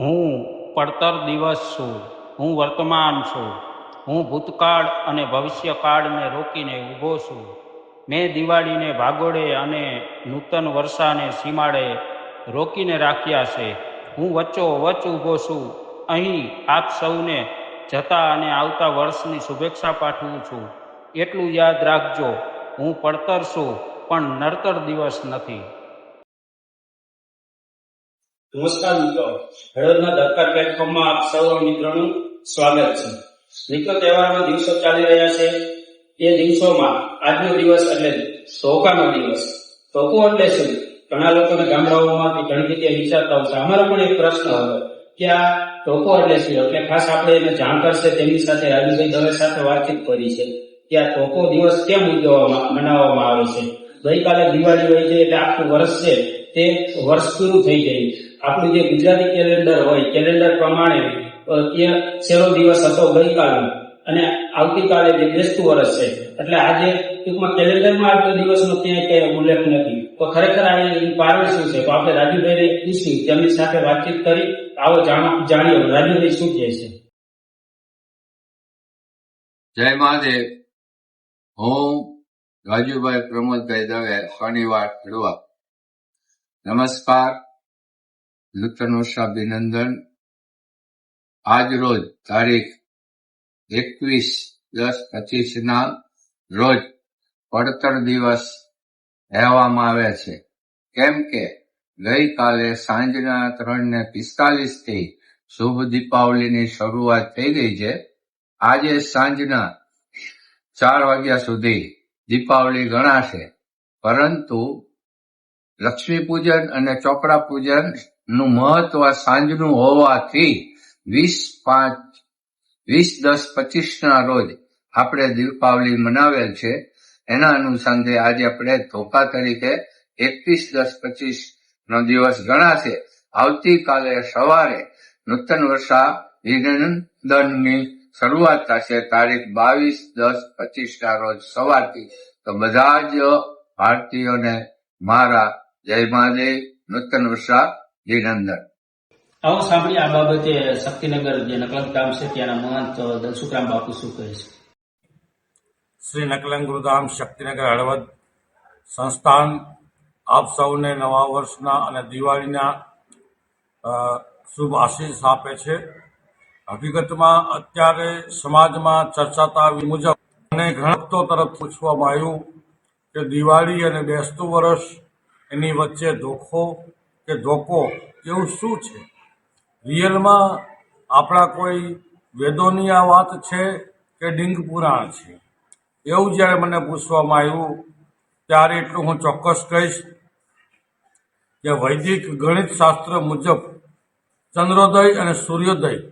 હું પડતર દિવસ છું, હું વર્તમાન છું, હું ભૂતકાળ અને ભવિષ્યકાળને રોકીને ઊભો છું. મેં દિવાળીને ભાગોળે અને નૂતન વર્ષાને સીમાડે રોકીને રાખ્યા છે. હું વચ્ચો વચ ઊભો છું. અહીં આપ સૌને જતા અને આવતા વર્ષની શુભેચ્છા પાઠવું છું. એટલું યાદ રાખજો, હું પડતર છું, પણ નડતર દિવસ નથી. નમસ્કાર મિત્રો. હળવદના દરકાર પ્લેટફોર્મમાં આપ સૌ મિત્રોનું સ્વાગત છે. મિત્રો, તહેવારના દિવસો ચાલી રહ્યા છે. એ દિવસોમાં આજનો દિવસ એટલે સોકાનો દિવસ. તોકો એટલે શું ઘણા લોકોને ગામડાઓમાંથી ઘણી જગ્યાએ વિચારતા હોય છે. અમારો પણ એક પ્રશ્ન હતો કે આ ટોકો એટલે શું? એટલે ખાસ આપણે એને જાણકાર છે, તેમની સાથે રાજુભાઈ દવે સાથે વાતચીત કરી છે કે આ ટોકો દિવસ કેમ ઉજવવામાં, મનાવવામાં આવે છે? ગઈકાલે દિવાળી હોય છે, એટલે આખું વર્ષ છે, તે વર્ષ પૂરું થઈ જાય આપણું જે ગુજરાતી કેલેન્ડર હોય કેલેન્ડર પ્રમાણે છેલ્લો દિવસ હતો ગઈકાલનો. અને આવતીકાલે જે બેસતું વર્ષ છે, એટલે આજે ટૂંકમાં કેલેન્ડરમાં આજનો દિવસનો ક્યાંય ક્યાંય ઉલ્લેખ નથી. તો ખરેખર આ કારણ શું છે? તો આપણે રાજુભાઈને પૂછ્યું તેમની સાથે વાતચીત કરી આવો જાણો- જાણીએ રાજુભાઈ, શું કહે છે? જય મહાદેવ. હું રાજુભાઈ પ્રમોદભાઈ દવે શનિવાર નમસ્કાર. નૂતન અભિનંદન. આજ રોજ તારીખ એકવીસ દસ પચીસ ના રોજ પડતર દિવસ કહેવામાં આવે છે. કેમ કે ગઈકાલે સાંજના ત્રણ ને પિસ્તાલીસથી શુભ દીપાવલીની શરૂઆત થઈ ગઈ છે. આજે સાંજના ચાર વાગ્યા સુધી દીપાવલી ગણાશે. પરંતુ લક્ષ્મી પૂજન અને ચોપડા પૂજન નું મહત્વ સાંજનું હોવાથી વીસ પાંચ, વીસ, દસ પચીસ ના રોજ આપણે દીપાવલી મનાવેલ છે. એના અનુસંધે આજે આપણે ધોકા તરીકે એકવીસ, દસ પચીસ નો દિવસ ગણાશે. આવતીકાલે સવારે નૂતન વર્ષા વિનંદનની શરૂઆત થશે. તારીખ બાવીસ, દસ પચીસ ના રોજ સવારથી. તો બધા જ ભારતીયોને મારા જય મહાદેવ. નૂતન વર્ષા વિનંદન આવો સાંભળી આ બાબતે શક્તિનગર જે નકલક ગામ છે ત્યાંના મહંત દલસુખરામ બાપુ શું કહે છે? શ્રી નકલંગ ગુરુધામ શક્તિનગર હળવદ સંસ્થાન આપ સૌને નવા વર્ષના અને દિવાળીના શુભ આશીષ આપે છે. હકીકતમાં અત્યારે સમાજમાં ચર્ચાતા મુજબ અને ઘણા ભક્તો તરફ પૂછવામાં આવ્યું કે દિવાળી અને બેસતું વર્ષ એની વચ્ચે ધોખો કે ધોકો એવું શું છે? રિયલમાં આપણા કોઈ વેદોની આ વાત છે કે ડિંગ પુરાણ છે? એવું જ્યારે મને પૂછવામાં આવ્યું, ત્યારે એટલું હું ચોક્કસ કહીશ કે વૈદિક ગણિત શાસ્ત્ર મુજબ ચંદ્રોદય અને સૂર્યોદય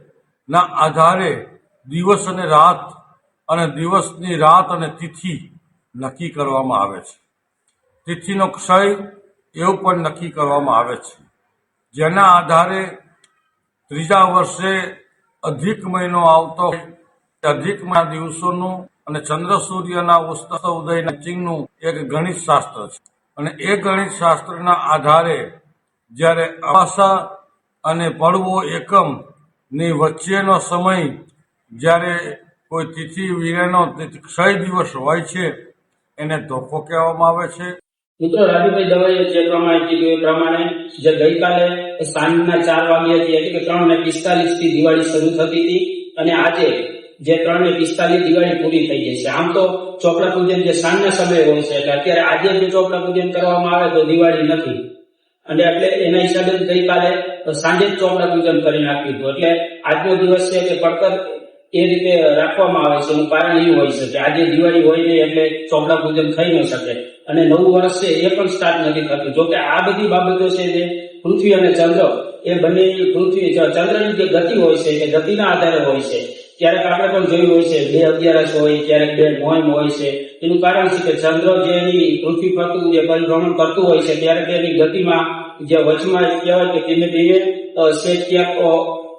ના આધારે દિવસ અને રાત અને દિવસની રાત અને તિથિ નક્કી કરવામાં આવે છે. તિથિનો ક્ષય એવું પણ નક્કી કરવામાં આવે છે. જેના આધારે ત્રીજા વર્ષે અધિક મહિનો આવતો અધિકમાં અધિક દિવસોનું અને ચંદ્ર સૂર્યના ઉસ્ત ઉદય ચિહ્નનું એક ગણિત શાસ્ત્ર છે. અને એ ગણિત શાસ્ત્રના આધારે જ્યારે અમાસા અને પડવો એકમની વચ્ચેનો સમય જ્યારે કોઈ તિથિ વિરેનો ક્ષય દિવસ હોય છે, એને ધોકો કહેવામાં આવે છે. મિત્રો રાજુભાઈ દવાઈએ જે પ્રમાણે કીધું એ પ્રમાણે જે ગઈકાલે સાંજના ચાર વાગ્યા વાગ્યાથી એટલે કે ત્રણ ને પિસ્તાલીસથી દિવાળી શરૂ થતી હતી અને આજે જે ત્રણ ને પિસ્તાલીસ દિવાળી પૂરી થઈ છે. આમ તો ચોપડા પૂજન જે સાંજના સમયે હોય છે, એટલે અત્યારે આજે જો ચોપડા પૂજન કરવામાં આવે તો દિવાળી નથી. અને એટલે એના હિસાબે ગઈકાલે સાંજે જ ચોપડા પૂજન કરી નાખ્યું હતું. એટલે આજનો દિવસ છે કે પડતર એ રીતે રાખવામાં આવે છે એનું કારણ એવું હોય છે કે આજે દિવાળી હોય ને એટલે ચોપડા પૂજન થઈ ન શકે. અને નવું વર્ષ છે એ પણ સ્ટાર્ટ નથી થતું. જો કે આ બધી બાબતો છે જે પૃથ્વી અને ચંદ્ર એ બંને પૃથ્વી ચંદ્રની જે ગતિ હોય છે એ ગતિના આધારે હોય છે. ક્યારેક આપણે પણ જોયું હોય છે બે અગિયારસ હોય ક્યારેક બે નોમ હોય છે. એનું કારણ છે કે ચંદ્ર જે એની પૃથ્વી ફરતું જે પરિભ્રમણ કરતું હોય છે ત્યારે તેની ગતિમાં જે વચમાં કહેવાય કે ધીમે ધીમે અ, ક્યાંક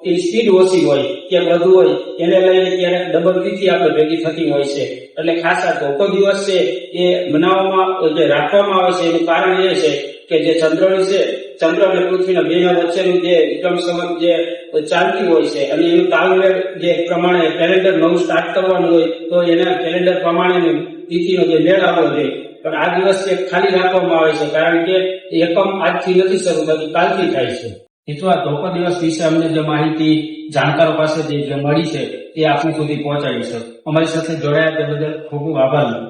એની સ્પીડ ઓછી હોય કે વધુ હોય, એને લઈને ક્યારેક ડબલ તિથિ આપણે ભેગી થતી હોય છે. એટલે ખાસ આ ધોકો દિવસ છે, એ મનાવવામાં જે રાખવામાં આવે છે, એનું કારણ એ છે કે જે ચંદ્રની છે, ચંદ્ર અને પૃથ્વીના બેના વચ્ચેનું જે વિક્રમ સંવત જે ચાલતી હોય છે અને એનું તાલમેળ જે પ્રમાણે કેલેન્ડર નવું સ્ટાર્ટ કરવાનું હોય, તો એના કેલેન્ડર પ્રમાણેની તિથિનો જે મેળ આવવો જોઈએ. પણ આ દિવસ ખાલી રાખવામાં આવે છે કારણ કે એ એકમ આજથી નથી શરૂ થતી, કાલથી થાય છે. મિત્રો આ ધોકો દિવસ વિશે અમને જે માહિતી જાણકારો પાસે જે મળી છે, એ આપણી સુધી પહોંચાડી છે. અમારી સાથે જોડાયા તે બદલ ખૂબ ખૂબ આભાર.